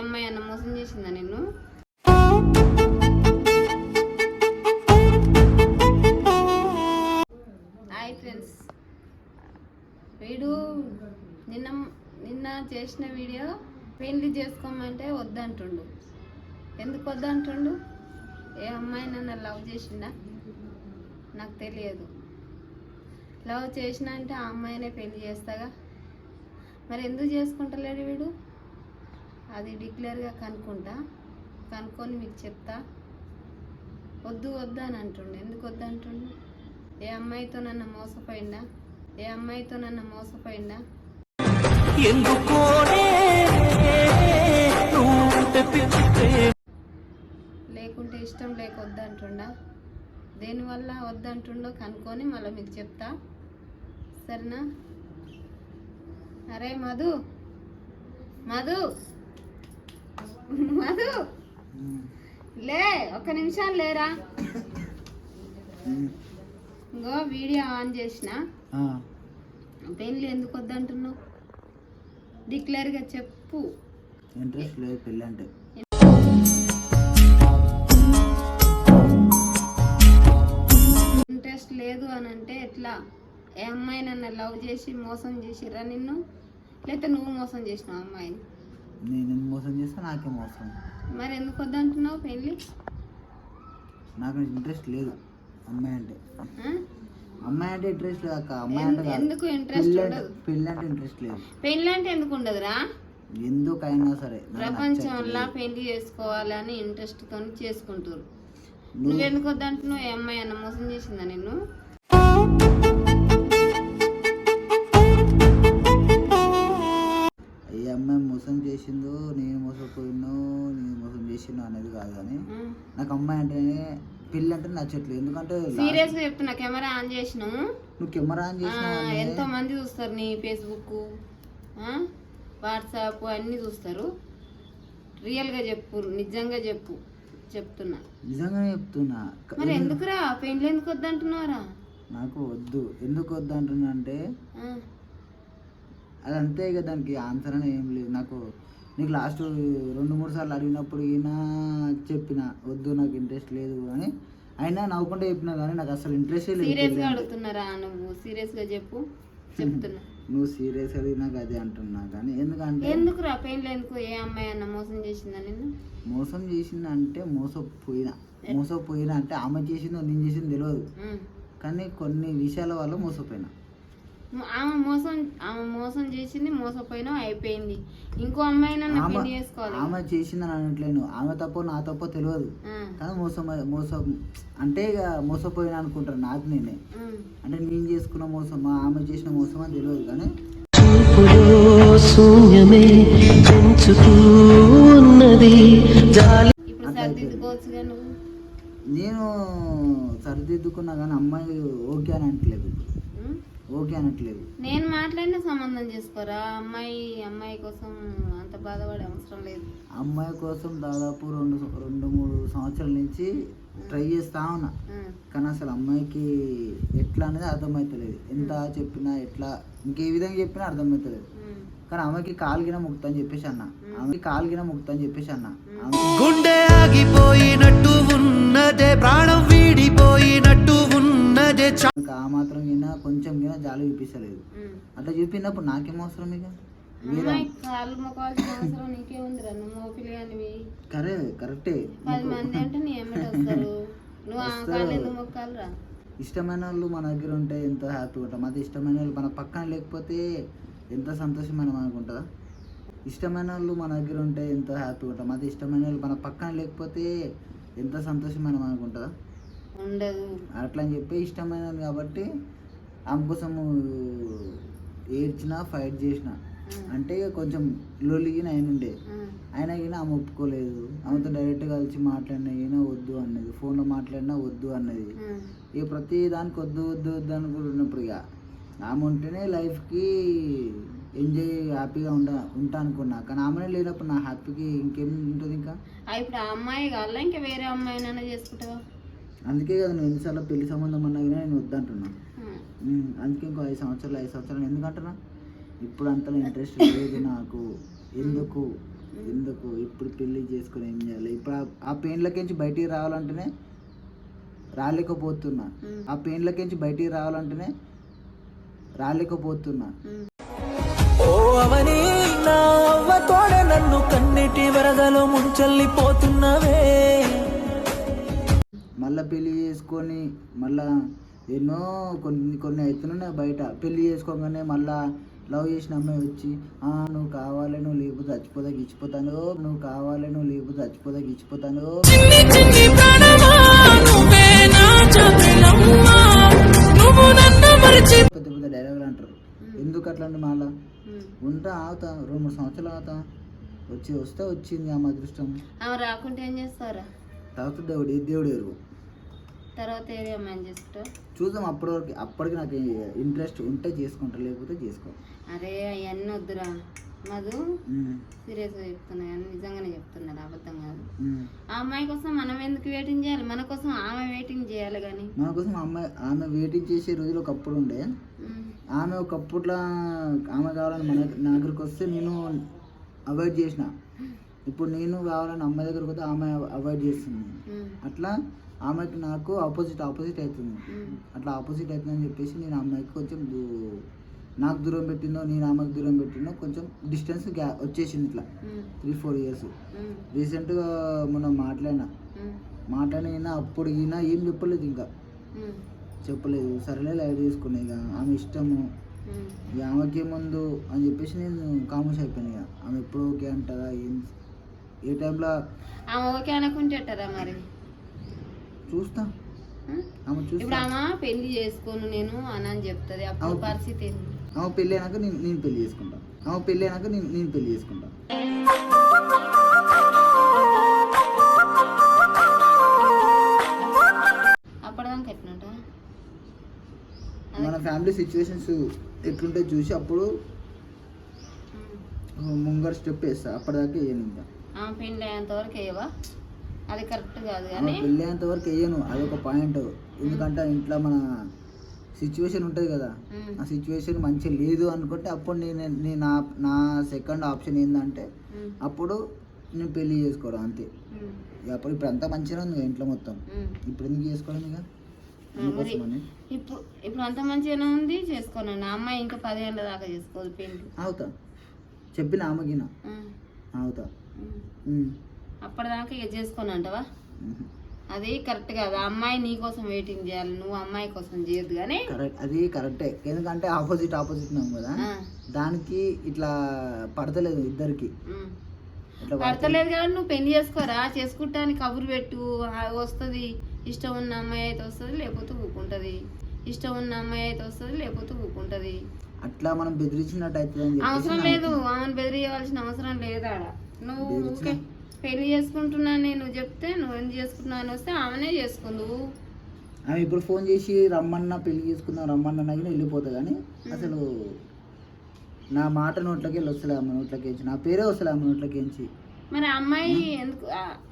అమ్మాయి అన్న మోసం చేసిందా నిన్ను? Hi friends. వీడు నిన్న నిన్న చేసిన వీడియో పెళ్ళి చేసుకోమంటే వద్దంటుండు. ఎందుకు వద్దంటుండు? ఏ అమ్మాయి నన్ను లవ్ చేసిందా? నాకు తెలియదు. లవ్ చేసిన అంటే ఆ అమ్మాయినే పెళ్ళి చేస్తాగా? మరి ఎందుకు చేసుకుంటలేడు వీడు? అది డిక్లేర్గా కనుక్కుంటా. కనుక్కొని మీకు చెప్తా. వద్దు వద్దు అని అంటుండు. ఎందుకు వద్దు అంటుండు? ఏ అమ్మాయితో నన్ను మోసపోయిందా ఏ అమ్మాయితో నన్ను మోసపోయిందా లేకుంటే ఇష్టం లేక వద్దంటుండా దేనివల్ల వద్దంటుండో కనుక్కొని మళ్ళీ మీకు చెప్తా. సరేనా? అరే మధు మధు! మధు. లే ఒక్క నిమిషం లేరా? ఇంకో వీడియో ఆన్ చేసిన. పెళ్ళి ఎందుకు వద్దంటున్నావు? డిక్లేర్గా చెప్పు. ఇంట్రెస్ట్ లేదు పెళ్ళి అంటే. ఇంట్రెస్ట్ లేదు అని అంటే ఎట్లా? ఏ అమ్మాయి నన్ను లవ్ చేసి మోసం చేసిర్రా నిన్ను? లేకపోతే నువ్వు మోసం చేసినావు అమ్మాయిని? నేను ఎందుకు మోసం చేస్తే నాకే మోసం మరి ఎందుకు వద్దంటున్నావు పెళ్ళి? నాకు ఇంట్రెస్ట్ లేదు అమ్మాయి అంటే? అమ్మాయి అంటే ఇంట్రెస్ట్ లేదు అక్క అమ్మాయి అంటే కాదు. ఎందుకు ఇంట్రెస్ట్ పెళ్ళి అంటే ఉండదు? పెళ్ళి అంటే ఇంట్రెస్ట్ లేదు. పెళ్ళి అంటే ఎందుకు ఉండదురా? ఎందుకైనా సరే నాకు ప్రపంచంలో నచ్చట్లేదు. పెళ్ళి చేసుకోవాలని ఇంట్రెస్ట్ తోని చేసుకుంటారు నువ్వు నువ్వు ఎందుకు వద్దంటున్నావు? ఏ అమ్మాయి అన్న మోసం చేసిందా నిన్ను? ఏ అమ్మాయి మోసం చేసిందో నేను మోసపోయినో నేను మోసం చేసినో అనేది కాదు కానీ నాకు అమ్మాయి అంటేనే పెళ్ళి అంటే నచ్చట్లేదు ఎందుకంటే సీరియస్గా చెప్తున్నా కెమెరా ఆన్ చేసినావు? నువ్వు కెమెరా ఆన్ ఆ, చేసినావు ఎంతో మంది చూస్తారు నీ ఫేస్బుక్ వాట్సాప్ అన్ని చూస్తారు. రియల్గా చెప్పు నిజంగా చెప్పు చెప్తున్నా. నిజంగానే చెప్తున్నా. మరి ఎందుకురా? పెళ్ళి ఎందుకు వద్దంటున్నారా నాకు వద్దు. ఎందుకు వద్దు అంటున్నా అంటే అది అంతే ఇక దానికి ఆన్సర్ అని ఏం లేదు. నాకు నీకు లాస్ట్ రెండు మూడు సార్లు అడిగినప్పుడు ఈయన చెప్పిన వద్దు నాకు ఇంట్రెస్ట్ లేదు అని. అయినా నవ్వుకుంటే చెప్పినా కానీ నాకు అసలు ఇంట్రెస్టే లేదు సీరియస్ పెళ్ళి గా అంటే. అడుగుతున్నారా నువ్వు? సీరియస్గా చెప్పు. చెప్తున్నా. నువ్వు సీరియస్ అది నాకు అదే అంటున్నా కానీ ఎందుకంటే ఎందుకురా పెళ్ళి ఎందుకు? ఏ అమ్మాయి అన్న మోసం చేసిందా నిన్ను? మోసం చేసింది అంటే మోసపోయినా మోసపోయినా అంటే ఆమె చేసిందో నేను చేసింది తెలియదు. కానీ కొన్ని విషయాల వల్ల మోసపోయినా. ఆమె మోసం ఆమె మోసం చేసింది మోసపోయినా అయిపోయింది. ఇంకో అమ్మాయి నన్ను పెళ్ళి చేసుకోవాలి. ఆమె చేసిందని అనట్లేను ఆమె తప్పో నా తప్పో తెలియదు. కానీ మోసం మోసం అంటే ఇక మోసపోయినా అనుకుంటారు నాకు నేనే. అంటే నేను చేసుకున్న మోసమా ఆమె చేసిన మోసం అని తెలియదు కానీ. శూన్యమే ఉన్నది. నేను సరిదిద్దుకున్నా కానీ అమ్మాయి ఓకే అని అనట్లేదు. ఉమ్? ఓకే అనట్లేదు. నేను మాట్లాడిన సంబంధం చేసుకోరా? అమ్మాయి అమ్మాయి కోసం అంత బాధపడే అవసరం లేదు. అమ్మాయి కోసం దాదాపు రెండు రెండు మూడు సంవత్సరాల నుంచి ట్రై చేస్తా ఉన్నా. కానీ అసలు అమ్మాయికి ఎట్లా అనేది అర్థమవుతలేదు ఎంత చెప్పినా ఎట్లా ఇంకే విధంగా చెప్పినా అర్థమవుతలేదు. కానీ ఆమెకి కాలుగిన ముక్త అని చెప్పేసి అన్న. ఆమెకి కాలుగిన ముక్త అని చెప్పేసి అన్న. గుండె ఆగిపోయినట్టు ఉన్నదే ప్రాణం ఆమెకి ఆ మాత్రం గిన కొంచెం గిన జాలి చూపిస్తలేదు. ఉమ్. అట్లా చూపినప్పుడు నాకేం అవసరం ఇక? కరే కరెక్టే. అంటే ఇష్టమైన వాళ్ళు మన దగ్గర ఉంటే ఎంతో హ్యాపీగా ఉంటాం. అది ఇష్టమైన వాళ్ళు మన పక్కన లేకపోతే ఎంత సంతోషం మనం అనుకుంటుందా ఇష్టమైన వాళ్ళు మన దగ్గర ఉంటే ఎంతో హ్యాపీగా ఉంటాం. అది ఇష్టమైన వాళ్ళు మన పక్కన లేకపోతే ఎంత సంతోషం మనం అనుకుంటుందా ఉండదు. అట్లా అని చెప్పి ఇష్టమైన కాబట్టి ఆమె కోసం ఏడ్చిన ఫైట్ చేసిన. అంటే ఇక కొంచెం లొలిగిన ఆయన ఉండే. అయినా గిన ఆమె ఒప్పుకోలేదు. ఆమెతో డైరెక్ట్ కలిసి మాట్లాడినా అయినా వద్దు అన్నది. ఫోన్లో మాట్లాడినా వద్దు అన్నది. ఇక ప్రతి దానికి వద్దు వద్దు వద్దు అనుకుంటున్నప్పుడు ఇక ఆమె ఉంటేనే లైఫ్కి ఎంజాయ్ హ్యాపీగా ఉండ ఉంటా అనుకున్నా. కానీ ఆమెనే లేనప్పుడు నా హ్యాపీకి ఇంకేం ఉంటుంది ఇంకా? ఇప్పుడు ఆ అమ్మాయి కావాల ఇంకా వేరే అమ్మాయినైనా చేసుకుంటావా? అందుకే కదా నేను ఎన్నిసార్లు పెళ్ళి సంబంధం అన్నా కానీ నేను వద్దంటున్నా. ఉమ్, అందుకే ఇంకో ఐదు సంవత్సరాలు ఐదు సంవత్సరాలు. ఎందుకంటున్నా? ఇప్పుడు అంతలో ఇంట్రెస్ట్ లేదు నాకు. ఎందుకు? ఎందుకు? ఇప్పుడు పెళ్ళి చేసుకొని ఏం చేయాలి? ఇప్పుడు ఆ- పెయిన్లకించి బయటికి రావాలంటేనే రాలేకపోతున్నా. ఉమ్. ఆ పెయిన్లకించి బయటికి రావాలంటేనే రాలేకపోతున్నా. నన్ను కన్నీటి వరదలో ముంచెల్లిపోతున్నవే. మళ్ళీ పెళ్ళి చేసుకొని మళ్ళా ఎన్నో కొన్ని కొన్ని అవుతున్నాయి బయట. పెళ్ళి చేసుకోగానే మళ్ళా లవ్ చేసిన అమ్మాయి వచ్చి "ఆ, నువ్వు కావాలి నువ్వు లేకపోతే చచ్చిపోతా గిచ్చిపోతాను నువ్వు కావాలి నువ్వు లేకపోతే చచ్చిపోతా గిచ్చిపోతాను పెద్ద పెద్ద డైలాగులు అంటారు. ఎందుకు అట్లా అంటే మళ్ళా. ఉంటా ఆగుతా రెండు మూడు సంవత్సరాలు ఆగుతా. వచ్చి వస్తే వచ్చింది ఆమె అదృష్టం. రాకుంటే ఏం చేస్తారా తర్వాత దేవుడు దేవుడు ఎరువు తర్వాత ఏరియా అమ్మాయిని చేసుకుంటావు చూద్దాం అప్పటి వరకు అప్పటికి నాకు ఇంట్రెస్ట్ ఉంటే చేసుకుంటా లేకపోతే చేసుకో. అరే అవన్నీ వద్దురా. మధు సీరియస్గా చెప్తున్నా కానీ నిజంగానే చెప్తున్నారు అబద్ధం కాదు. ఆ అమ్మాయి కోసం మనం ఎందుకు వెయిటింగ్ చేయాలి? మన కోసం ఆమె వెయిటింగ్ చేయాలి కానీ. మన కోసం అమ్మాయి ఆమె వెయిటింగ్ చేసే రోజులు ఒకప్పుడు ఉండే. ఆమె ఒకప్పుట్లో ఆమె కావాలని మన నా దగ్గరికి వస్తే నేను అవాయిడ్ చేసిన. ఇప్పుడు నేను కావాలని అమ్మాయి దగ్గరికి వస్తే ఆమె అవాయిడ్ చేస్తుంది. అట్లా ఆమెకి నాకు ఆపోజిట్ ఆపోజిట్ అవుతుంది. అట్లా ఆపోజిట్ అవుతుందని చెప్పేసి నేను అమ్మాయికి కొంచెం దూ- నాకు దూరం పెట్టిందో నేను ఆమెకు దూరం పెట్టిందో కొంచెం డిస్టెన్స్ గ్యా వచ్చేసింది ఇట్లా. త్రీ ఫోర్ ఇయర్స్ రీసెంట్గా మొన్న మాట్లాడినా. మాట్లాడినా అప్పుడు ఈయన ఏం చెప్పలేదు ఇంకా. చెప్పలేదు. సరేలే లైట్ తీసుకున్నా ఇక. ఆమె ఇష్టము. ఇక ఆమెకి ముందు అని చెప్పేసి నేను కామర్స్ అయిపోయాను ఇక. ఆమె ఎప్పుడు ఓకే అంటారా? ఏం ఏ టైంలో ఆమె ఓకే అనుకుంటే ఎట్టరా మరి? చూస్తా. ఇప్పుడు ఆమె పెళ్ళి చేసుకోను నేను అని అని చెప్తుంది. అప్పుడు. పరిస్థితి ఏంది? ఆమె పెళ్ళి అయినాక నేను నేను పెళ్ళి చేసుకుంటా. ఆమె పెళ్ళి అయినాక నేను నేను పెళ్ళి చేసుకుంటా. అప్పటిదాకా ఎట్లుంటా? మన ఫ్యామిలీ సిచ్యువేషన్స్ ఎట్లుంటే చూసి అప్పుడు ముంగర స్టెప్ వేస్తా. అప్పటిదాకా ఆమె పెళ్ళి అయ్యేంత వరకు వేయవా అది కరెక్ట్ కాదు కానీ పెళ్ళి అయ్యేంత వరకు వేయను. అదొక పాయింట్. ఎందుకంటే ఇంట్లో మన సిచ్యువేషన్ ఉంటుంది కదా. ఆ సిచ్యువేషన్ మంచిగా లేదు అనుకుంటే అప్పుడు నేను నేను నా నా సెకండ్ ఆప్షన్ ఏంటంటే. అప్పుడు నేను పెళ్ళి చేసుకోవడం అంతే. అప్పుడు ఇప్పుడు అంతా మంచిగా ఉంది ఇంట్లో మొత్తం. ఇప్పుడు ఎందుకు చేసుకోవడం ఇక? ఇప్పుడు ఇప్పుడు అంత మంచిగానే ఉంది చేసుకోనండి ఆ అమ్మాయి ఇంకా దాకా చేసుకోదు పెళ్ళి అవుతా చెప్పిన. అవుతా. అప్పటిదాకా ఇక చేసుకోను అంటవా. అది కరెక్ట్ కాదు. అమ్మాయి నీ కోసం వెయిటింగ్ చేయాలి. నువ్వు అమ్మాయి కోసం చేయొద్దు కానీ కరెక్ట్. అది కరెక్టే. ఎందుకంటే ఆపోజిట్ ఆపోజిట్ ఉన్నాం కదా. దానికి ఇట్లా పడతలేదు ఇద్దరికి. పడతలేదు. కాబట్టి నువ్వు పెళ్ళి చేసుకోరా? చేసుకుంటానికి కబురు పెట్టు. వస్తుంది. ఇష్టం ఉన్న అమ్మాయి అయితే వస్తుంది లేకపోతే ఊకుంటది ఇష్టం ఉన్న అమ్మాయి అయితే వస్తుంది లేకపోతే ఊకుంటది అట్లా మనం బెదిరించినట్టు అవుతుంది అవసరం లేదు. ఆమెను బెదిరియవలసిన అవసరం లేదు నువ్వు ఊకే పెళ్ళి చేసుకుంటున్నా నేను చెప్తే నువ్వు అని వస్తే ఆమెనే చేసుకుందు. ఆమె ఇప్పుడు ఫోన్ చేసి రమ్మన్నా పెళ్ళి చేసుకుందాం రమ్మన్నా కానీ వెళ్ళిపోతా కానీ అసలు నా మాట నోట్లోకి వెళ్ళి వస్తలే ఆమె నోట్లోకి నా పేరే వస్తలే ఆమె నోట్లోకి ఎంచి మరి అమ్మాయి ఎందుకు?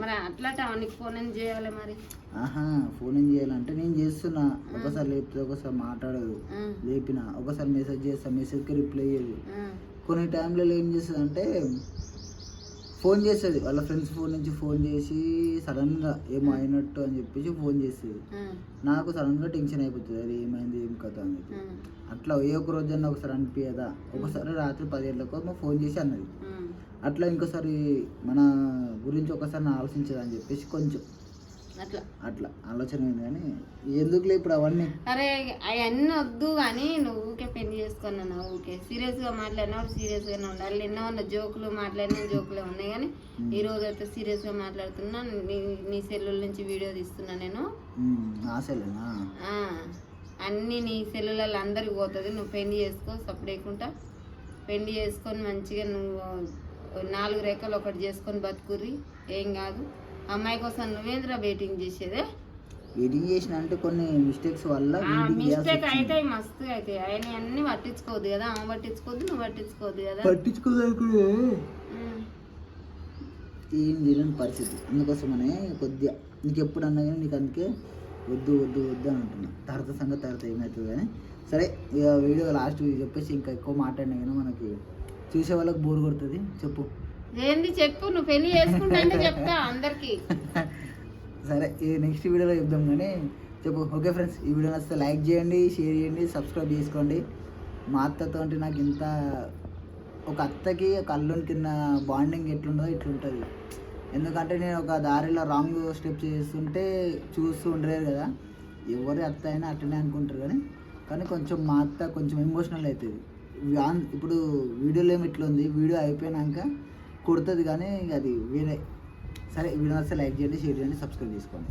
మరి అట్లా నీకు ఫోన్ ఎందుకు చేయాలి మరి? ఆహా ఫోన్ ఏం చేయాలంటే నేను చేస్తున్నా. ఒకసారి లేపితే ఒకసారి మాట్లాడదు. లేపిన ఒకసారి మెసేజ్ చేస్తా మెసేజ్కి రిప్లై చేయదు కొన్ని టైంలలో ఏం చేస్తుంది అంటే ఫోన్ చేస్తుంది వాళ్ళ ఫ్రెండ్స్ ఫోన్ నుంచి ఫోన్ చేసి సడన్గా ఏమో అయినట్టు అని చెప్పేసి ఫోన్ చేస్తుంది ఆ, నాకు సడన్గా టెన్షన్ అయిపోతుంది. అది ఏమైంది? ఏం కథ? అని చెప్పి. అట్లా ఏ ఒక్క రోజన్నా ఒకసారి అనిపించదా ఒకసారి రాత్రి పది గంటలకు మా ఫోన్ చేసి అన్నది. అట్లా ఇంకోసారి మన గురించి ఒకసారి నా ఆలోచించదు అని చెప్పేసి కొంచెం అట్లా. అట్లా. ఆలోచన అయింది కానీ ఎందుకులే ఇప్పుడు అవన్నీ? అరే అవన్నీ వద్దు కానీ నువ్వు ఊకే పెళ్ళి చేసుకున్నాను ఊకే సీరియస్గా మాట్లాడినప్పుడు సీరియస్గానే ఉండాలి. నిన్న ఉన్న జోకులు మాట్లాడిన జోకులే ఉన్నాయి కానీ ఈ రోజు అయితే సీరియస్గా మాట్లాడుతున్నా. నీ నీ సెల్లుల నుంచి వీడియో తీస్తున్నా నేను. ఆశలేనా ఆ, అన్నీ నీ సెల్లులలో అందరికి పోతుంది. నువ్వు పెళ్ళి చేసుకో సపడేకుంటా పెళ్ళి చేసుకొని మంచిగా నువ్వు నాలుగు రేఖలు ఒకటి చేసుకొని బతుకుర్రి. ఏం కాదు. అమ్మాయి కోసం నువ్వేంద్రా వెయిటింగ్ చేసేదే? ఎడిటింగ్ చేసిన అంటే కొన్ని మిస్టేక్స్ వల్ల మిస్టేక్. అయితే మస్తు అయితే. ఆయన అన్ని పట్టించుకోవద్దు కదా. ఆమె పట్టించుకోవద్దు నువ్వు పట్టించుకోవద్దు కదా. పట్టించుకోలేకుడే ఉమ్. ఏం చేయలేని పరిస్థితి. అందుకోసమనే కొద్దిగా నీకు ఎప్పుడు అన్నా కానీ నీకు అందుకే వద్దు వద్దు వద్దు అని అంటున్నా. తర్వాత సంగతి తర్వాత ఏమవుతుంది కానీ. సరే ఇక వీడియో లాస్ట్ చెప్పేసి ఇంకా ఎక్కువ మాట్లాడినా కానీ మనకి చూసే వాళ్ళకి బోర్ కొడుతుంది. చెప్పు. ఏంది చెప్పు నువ్వు పెళ్ళి చేసుకుంటా అంటే చెప్తా అందరికి. సరే ఈ నెక్స్ట్ వీడియోలో చెప్దాం కానీ చెప్పు. ఓకే ఫ్రెండ్స్ ఈ వీడియో నచ్చితే లైక్ చేయండి షేర్ చేయండి సబ్స్క్రైబ్ చేసుకోండి. మా అత్తతో అంటే నాకు ఇంత ఒక అత్తకి ఒక అల్లుని కింద బాండింగ్ ఎట్లుండదో ఇట్లుంటుంది. ఎందుకంటే నేను ఒక దారిలో రాంగ్ స్టెప్ చేస్తుంటే చూస్తూ ఉండలేరు కదా. ఎవరి అత్త అయినా అట్లనే అనుకుంటారు కానీ కానీ కొంచెం మా అత్త కొంచెం ఎమోషనల్ అవుతుంది. వాన్- ఇప్పుడు వీడియోలో ఏమి ఇట్లా ఉంది వీడియో అయిపోయినాక కుడుతుంది కానీ అది వేరే. సరే వీడియో వస్తే లైక్ చేయండి షేర్ చేయండి సబ్స్క్రైబ్ చేసుకోండి.